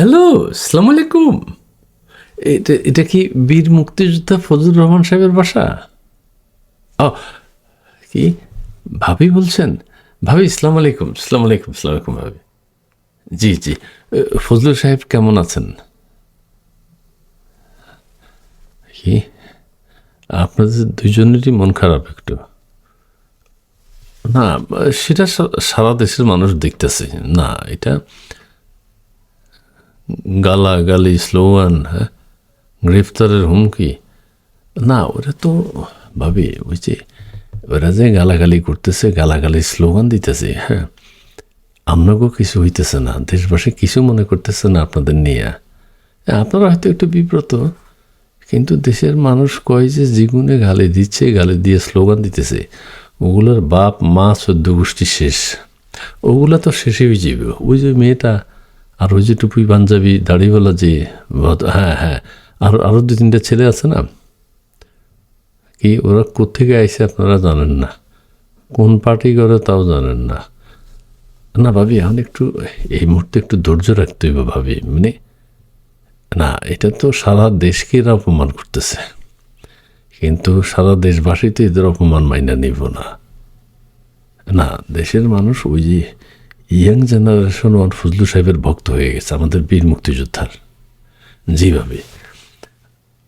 Hello, সালাম আলাইকুম। এটা এটা কি বীর মুক্তিযোদ্ধা ফজলুর রহমান সাহেবের বাসা? ও কি? ভাবি বলছেন? ভাবি ইসলাম আলাইকুম, সালাম আলাইকুম সালাম আলাইকুম, ভাবি। জি জি। ফজলুর সাহেব কেমন আছেন? কি? আপনাদের দুজনেরই মন খারাপ একটু। না, সেটা সারা দেশের মানুষ দেখতেছে। না, এটা গালাগালি স্লোগান হ্যাঁ? গ্রেফতারের হুমকি। না ওরা তো ভাবি ওই যে ওরা যে গালাগালি করতেছে গালাগালি স্লোগান দিতেছে হ্যাঁ? আপনাকেও কিছু হইতেছে না দেশবাসী কিছু মনে করতেছে না আপনাদের নিয়ে। হ্যাঁ, আপনারা হয়তো একটু বিব্রত কিন্তু দেশের মানুষ কয় যে জীবনে গালি দিচ্ছে গালি দিয়ে স্লোগান দিতেছে। ওগুলোর বাপ মা চোদ্দ গোষ্ঠী শেষ। ওগুলা তো শেষে হয়ে যাবে ওই যে মেয়েটা আর ওই যে টুপি পাঞ্জাবি দাড়িওয়ালা যে হ্যাঁ হ্যাঁ। আর আরও দু তিনটা ছেলে আছে না? কি ওরা কোথেকে আইসে আপনারা জানেন না? কোন পার্টি করে তাও জানেন না। না ভাবি, এখন একটু এই মুহূর্তে একটু ধৈর্য রাখতে হইব ভাবি। মানে না, এটা তো সারা দেশকে এরা অপমান করতেছে। কিন্তু সারা দেশবাসী তো এদের অপমান মাইনা নিব না। না, দেশের মানুষ ওই যে ইয়াং জেনারেশন ওয়ান ফজলু সাহেবের ভক্ত হয়ে গেছে আমাদের বীর মুক্তিযোদ্ধার যেভাবে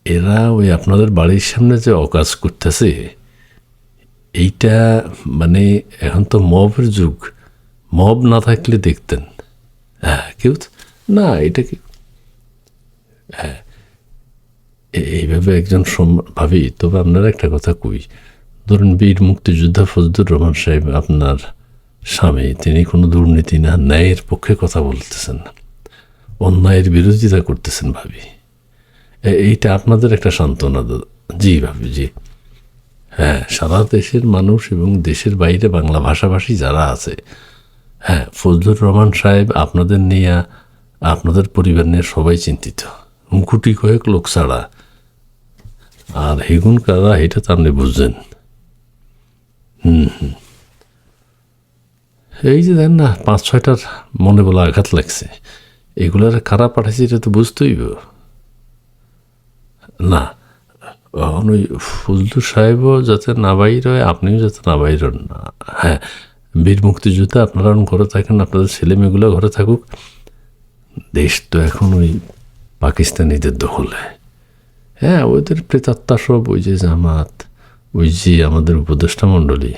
এরা ওই আপনাদের বাড়ির সামনে যে অকাজ করতেছে, এইটা মানে এখন তো মবের যুগ। মব না থাকলে দেখতেন। হ্যাঁ কেউ না, এটা কি? হ্যাঁ এইভাবে একজন ভাবি, তবে আপনার একটা কথা কই। ধরুন বীর মুক্তিযোদ্ধা ফজলুর রহমান সাহেব, আপনার স্বামী, তিনি কোনো দুর্নীতি না, ন্যায়ের পক্ষে কথা বলতেছেন। অন্যায়ের বিরোধিতা করতেছেন ভাবি। এইটা আপনাদের একটা সান্ত্বনা দাদা। জি ভাবি, জি। হ্যাঁ সারা দেশের মানুষ এবং দেশের বাইরে বাংলা ভাষাভাষী যারা আছে হ্যাঁ ফজলুর রহমান সাহেব আপনাদের নিয়ে, আপনাদের পরিবার নিয়ে সবাই চিন্তিত। গুটি কয়েক লোক ছাড়া। আর হেগুন কারা, এটা তো আপনি বুঝছেন হুম হুম। এই যে দেন না, পাঁচ, ছয়টার মনে বলে আঘাত লাগছে। এগুলার কারা পাঠাইছে এটা তো বুঝতেই না ওই ফজলু সাহেবও যাতে না বাইর হয়, আপনিও যাতে না বাইর না হ্যাঁ বীর মুক্তিযোদ্ধা আপনারা ঘরে থাকেন, আপনাদের ছেলে মেয়েগুলো ঘরে থাকুক। দেশ তো এখন ওই পাকিস্তানিদের দখলে। হ্যাঁ ওদের প্রেতাত্মা সব ওই যে জামাত, ওই যে আমাদের উপদেষ্টা মণ্ডলী।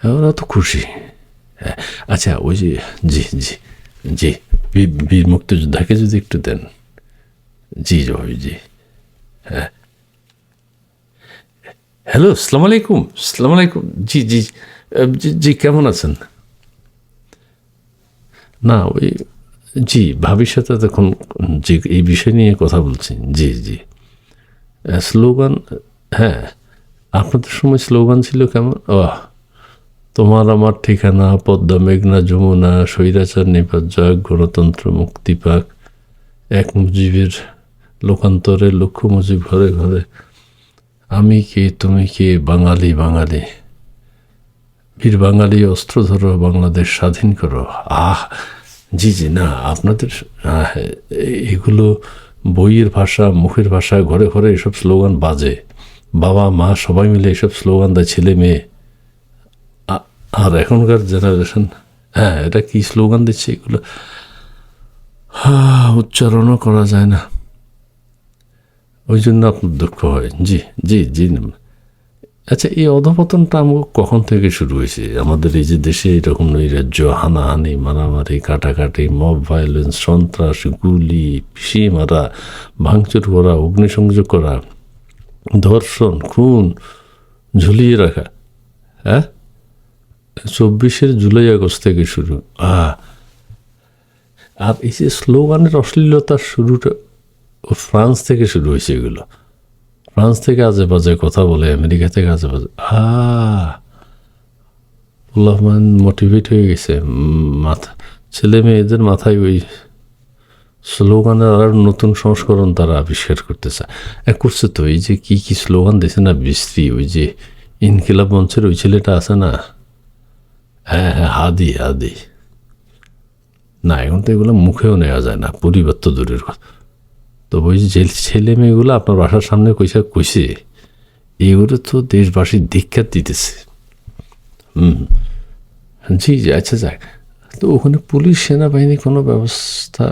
হ্যাঁ ওরা তো খুশি। হ্যাঁ আচ্ছা ওই যে, জি জি জি, বীর- মুক্তিযোদ্ধাকে যদি একটু দেন। জি জি হ্যাঁ। হ্যালো সালাম আলাইকুম সালাম আলাইকুম জি জি জি, কেমন আছেন? না, ওই, জি সাথে তখন যে, এই বিষয় নিয়ে কথা বলছি। জি জি স্লোগান হ্যাঁ আপনাদের সময় স্লোগান ছিল কেমন? ও তোমার আমার ঠিকানা, পদ্মা, মেঘনা, যমুনা, স্বৈরাচার, নিপাত গণতন্ত্র, মুক্তি পাক। এক মুজিবের লোকান্তরে লক্ষ্য মুজিব ঘরে ঘরে। আমি কে, তুমি কে? বাঙালি বাঙালি। বীর বাঙালি, অস্ত্র ধরো, বাংলাদেশ স্বাধীন করো। আহ, জি জি, না, আপনাদের এগুলো বইয়ের ভাষা, মুখের ভাষা, ঘরে ঘরে এসব স্লোগান বাজে। বাবা, মা, সবাই মিলে এসব স্লোগান দেয়, ছেলে, মেয়ে। আর এখনকার জেনারেশন হ্যাঁ এটা কি স্লোগান দিচ্ছে এগুলো? হা, উচ্চারণও করা যায় না। ওই জন্য আপনার দুঃখ হয়। জি জি জি আচ্ছা এই অধপতনটা আমাকে কখন থেকে শুরু হয়েছে? আমাদের এই যে দেশে এরকম নৈরাজ্য হানাহানি মারামারি কাটাকাটি মব ভায়োলেন্স সন্ত্রাস গুলি পিসি মারা ভাঙচুর করা অগ্নিসংযোগ করা ধর্ষণ খুন ঝুলিয়ে রাখা হ্যাঁ? চব্বিশের জুলাই আগস্ট থেকে শুরু। আর এই যে স্লোগানের অশ্লীলতার শুরুটা ফ্রান্স থেকে শুরু হয়েছে এগুলো। ফ্রান্স থেকে আজে বাজে কথা বলে, আমেরিকা থেকে আজে বাজে আ রহমান মোটিভেট হয়ে গেছে। মাথা ছেলে মেয়েদের মাথায় ওই স্লোগানের আর নতুন সংস্করণ তারা আবিষ্কার করতে চায়। করছে তো, এই যে কি কি স্লোগান দিয়েছে না বিশ্রী ওই যে ইনকিলাব মঞ্চের ওই ছেলেটা আছে না? হ্যাঁ হ্যাঁ হাদি হাদি। না, এখন তো এগুলো মুখেও নেওয়া যায় না, পরিবার তো দূরের কথা। তো ওই যে ছেলে মেয়েগুলো আপনার বাসার সামনে কইসা কইছে, এগুলো তো দেশবাসীর দীক্ষাত দিতেছে। হুম জি জি আচ্ছা যাক। তো ওখানে পুলিশ, সেনাবাহিনী কোনো ব্যবস্থা?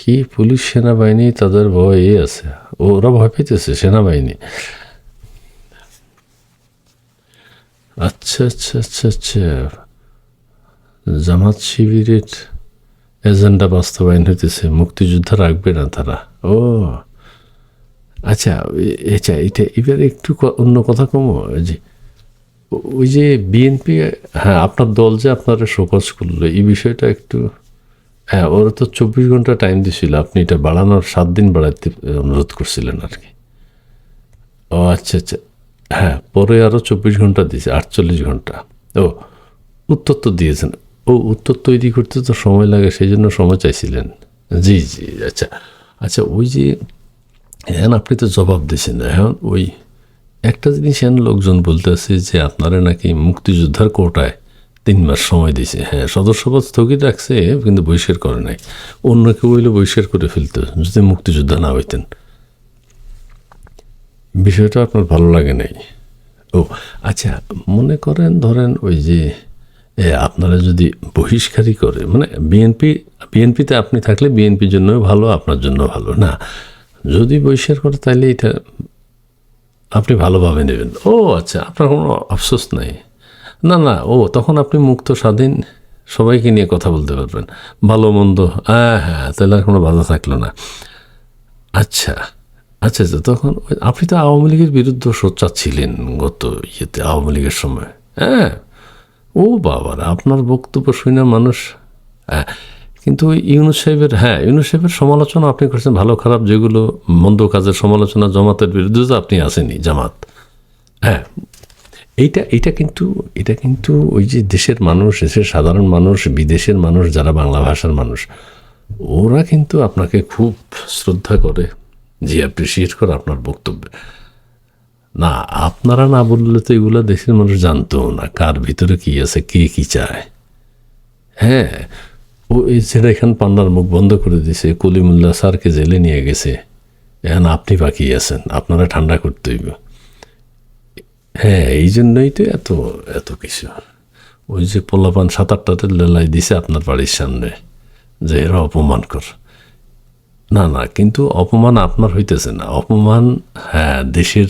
কি পুলিশ, সেনাবাহিনী, তাদের ভয় এ আছে। ওরা ভয় পেতেছে সেনাবাহিনী। আচ্ছা আচ্ছা আচ্ছা আচ্ছা। জামাত শিবিরের এজেন্ডা বাস্তবায়ন হইতেছে, মুক্তিযোদ্ধা রাখবে না তারা? ও আচ্ছা আচ্ছা এটা এবার একটু অন্য কথা কমো যে, ওই যে বিএনপি হ্যাঁ আপনার দল যে আপনারা শোকজ করল, এই বিষয়টা একটু হ্যাঁ ওরা তো চব্বিশ ঘণ্টা টাইম দিছিল, আপনি এটা বাড়ানোর সাত দিন বাড়াতে অনুরোধ করছিলেন আর কি। ও আচ্ছা আচ্ছা। হ্যাঁ পরে আরও চব্বিশ ঘণ্টা দিয়েছে, আটচল্লিশ ঘণ্টা। ও, উত্তর তো দিয়েছেন। ও, উত্তর তৈরি করতে তো সময় লাগে সেই জন্য সময় চাইছিলেন। জি জি আচ্ছা। আচ্ছা ওই যে এখন আপনি তো জবাব দিয়েছেন। এখন ওই একটা জিনিস এখন লোকজন বলতেছে যে, আপনারা নাকি মুক্তিযোদ্ধার কোটায় তিন মাস সময় দিয়েছে। হ্যাঁ সদস্যপদ স্থগিত রাখছে, কিন্তু বহিষ্কার করে নাই। অন্য কেউ হইলে বহিষ্কার করে ফেলতো, যদি মুক্তিযোদ্ধা না হইতেন। বিষয়টা আপনার ভালো লাগে নাই। ও আচ্ছা মনে করেন, ধরেন ওই যে আপনারা যদি বহিষ্কারই করে মানে বিএনপি, বিএনপিতে আপনি থাকলে বিএনপির জন্য ভালো, আপনার জন্য ভালো, না? যদি বহিষ্কার করে তাহলে এটা আপনি ভালোভাবে নেবেন। ও আচ্ছা আপনার কোনো আফসোস নাই। না না, ও, তখন আপনি মুক্ত, স্বাধীন, সবাইকে নিয়ে কথা বলতে পারবেন। ভালো, মন্দ হ্যাঁ হ্যাঁ তাহলে আর কোনো বাধা থাকল না। আচ্ছা আচ্ছা আচ্ছা তখন আপনি তো আওয়ামী লীগের বিরুদ্ধে সোচ্চার ছিলেন গত ইয়েতে, আওয়ামী লীগের সময়। হ্যাঁ? ও বাবার, আপনার বক্তব্য শুনে মানুষ হ্যাঁ কিন্তু ইউনুস সাহেবের হ্যাঁ ইউনুস সাহেবের সমালোচনা আপনি করছেন, ভালো খারাপ যেগুলো মন্দ কাজের সমালোচনা, জমাতের বিরুদ্ধে তো আপনি আসেনি জামাত। হ্যাঁ এইটা এটা কিন্তু এটা কিন্তু ওই যে দেশের মানুষ, দেশের সাধারণ মানুষ, বিদেশের মানুষ, যারা বাংলা ভাষার মানুষ, ওরা কিন্তু আপনাকে খুব শ্রদ্ধা করে। যে অ্যাপ্রিসিয়েট করে আপনার বক্তব্য। না, আপনারা না বললে তো এগুলো দেশের মানুষ জানতো না, কার ভিতরে কি আছে, কে কি চায়। হ্যাঁ ও এই ছেড়ে এখান পান্নার মুখ বন্ধ করে দিছে, কলিমুল্লাহ স্যারকে জেলে নিয়ে গেছে। এখন আপনি বাকি আছেন, আপনারা ঠান্ডা করতে হইব। হ্যাঁ এই জন্যই তো এত এত কিছু। ওই যে পোলাপান সাত আটটাতে লেলাই দিছে আপনার বাড়ির সামনে, যে এরা অপমান কর। না না কিন্তু অপমান আপনার হইতেছে না। অপমান হ্যাঁ দেশের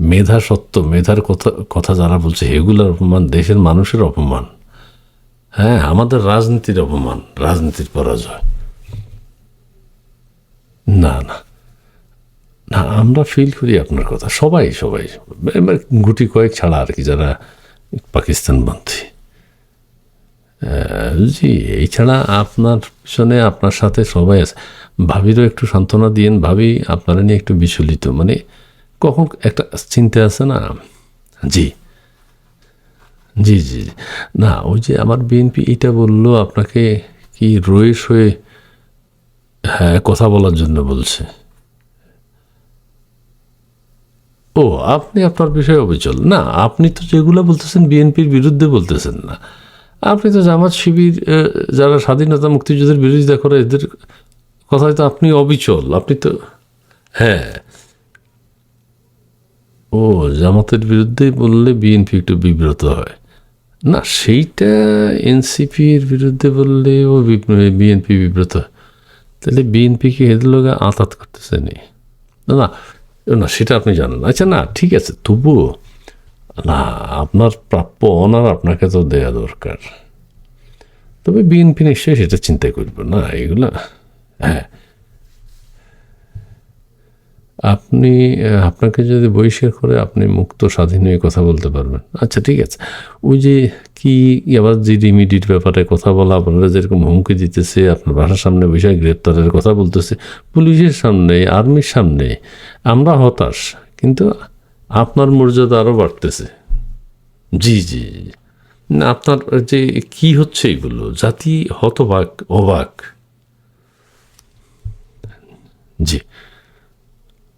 মেধা সত্য মেধার কথা কথা যারা বলছে এগুলোর অপমান দেশের মানুষের অপমান। হ্যাঁ আমাদের রাজনীতির অপমান রাজনীতির পরাজয়। না না না আমরা ফিল করি আপনার কথা। সবাই সবাই এবার গুটি কয়েক ছাড়া আর কি যারা পাকিস্তানপন্থী। আহ, জি এই ছাড়া আপনার পিছনে আপনার সাথে সবাই আছে। ভাবিরও একটু সান্ত্বনা দিয়েন, ভাবি আপনারা নিয়ে একটু বিচলিত। মানে কখন একটা চিন্তা আছে না? জি। জি জি। না, ওই যে আমার বিএনপি এটা বলল, আপনাকে কি রয়েস হয়ে হ্যাঁ কথা বলার জন্য বলছে। ও, আপনি আপনার বিষয়ে অবিচল। না, আপনি তো যেগুলো বলতেছেন বিএনপির বিরুদ্ধে বলতেছেন না। আপনি তো জামাত শিবির যারা স্বাধীনতা মুক্তিযুদ্ধের বিরোধিতা করে, এদের কথায় তো আপনি অবিচল, আপনি তো হ্যাঁ। ও, জামাতের বিরুদ্ধে বললে বিএনপি একটু বিব্রত হয়। না, সেইটা এনসিপির বিরুদ্ধে বললে ও বিএনপি বিব্রত হয়। তাহলে বিএনপিকে লোক আতাত করতেছে নি? না না না, সেটা আপনি জানেন আচ্ছা না, ঠিক আছে, তবুও, না, আপনার প্রাপ্য অনার আপনাকে তো দেয়া দরকার। তবে বিএনপি নিশ্চয়ই সেটা চিন্তা করবে না, এগুলো হ্যাঁ। আপনি আপনাকে যদি বহিষ্কার করে আপনি মুক্ত স্বাধীন হয়ে কথা বলতে পারবেন। আচ্ছা ঠিক আছে। ওই যে কি আবার যে রিমিডির ব্যাপারে কথা বলা, আপনারা যেরকম হুমকি দিতেছে, আপনার বাসার সামনে বসে গ্রেপ্তারের কথা বলতেছে, পুলিশের সামনে, আর্মির সামনে, আমরা হতাশ, কিন্তু আপনার মর্যাদা আরও বাড়তেছে। জি জি আপনার যে কি হচ্ছে এগুলো? জাতি হতবাক, অবাক। জি।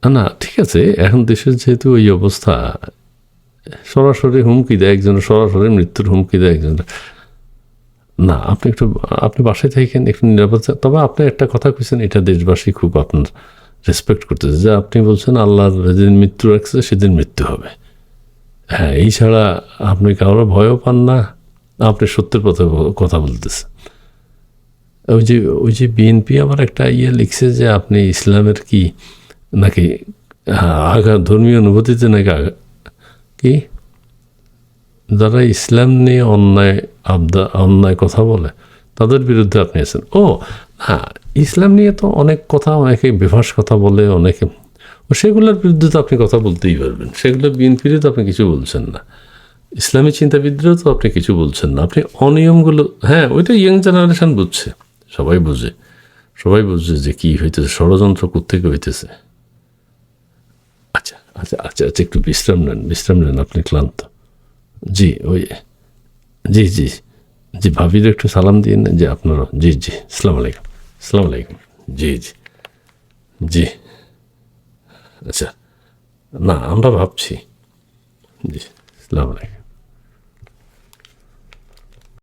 না, ঠিক আছে এখন দেশের যেহেতু ওই অবস্থা সরাসরি হুমকি দেয় একজনের সরাসরি মৃত্যুর হুমকি দেয় একজনের। না আপনি একটু আপনি বাসায় থাকেন একটু নিরাপত্তা তবে আপনি একটা কথা কইছেন এটা দেশবাসী খুব আপনার রেসপেক্ট করতেছে যে আপনি বলছেন আল্লাহর যেদিন মৃত্যু রাখছে সেদিন মৃত্যু হবে। হ্যাঁ এই ছাড়া আপনি কারও ভয়ও পান না আপনি সত্যের পথে কথা বলতেছেন। ওই যে ওই যে বিএনপি আবার একটা ইয়ে লিখছে যে আপনি ইসলামের কি নাকি হ্যাঁ, আগা ধর্মীয় অনুভূতিতে নাকি কি? যারা ইসলাম নিয়ে অন্যায় আবদা অন্যায় কথা বলে তাদের বিরুদ্ধে আপনি আছেন। ও হ্যাঁ ইসলাম নিয়ে তো অনেক কথা অনেকে বেফাস কথা বলে অনেকে ও সেগুলোর বিরুদ্ধে তো আপনি কথা বলতেই পারবেন। সেগুলো বিএনপিরও তো আপনি কিছু বলছেন না। ইসলামী চিন্তাবিদরাও তো আপনি কিছু বলছেন না। আপনি অনিয়মগুলো হ্যাঁ ওইটা ইয়াং জেনারেশন বুঝছে। সবাই বুঝে। সবাই বুঝছে যে কী হইতেছে, ষড়যন্ত্র কোথেকে হইতেছে। আচ্ছা আচ্ছা আচ্ছা আচ্ছা একটু বিশ্রাম নেন বিশ্রাম নেন, আপনি ক্লান্ত। জি, ওই, জি জি জি, ভাবির একটু সালাম দিয়ে নেন। যে আপনারও, জি জি, সালাম আলাইকুম সালাম আলাইকুম, জি জি জি আচ্ছা না, আমরা ভাবছি, জি, সালাম আলাইকুম।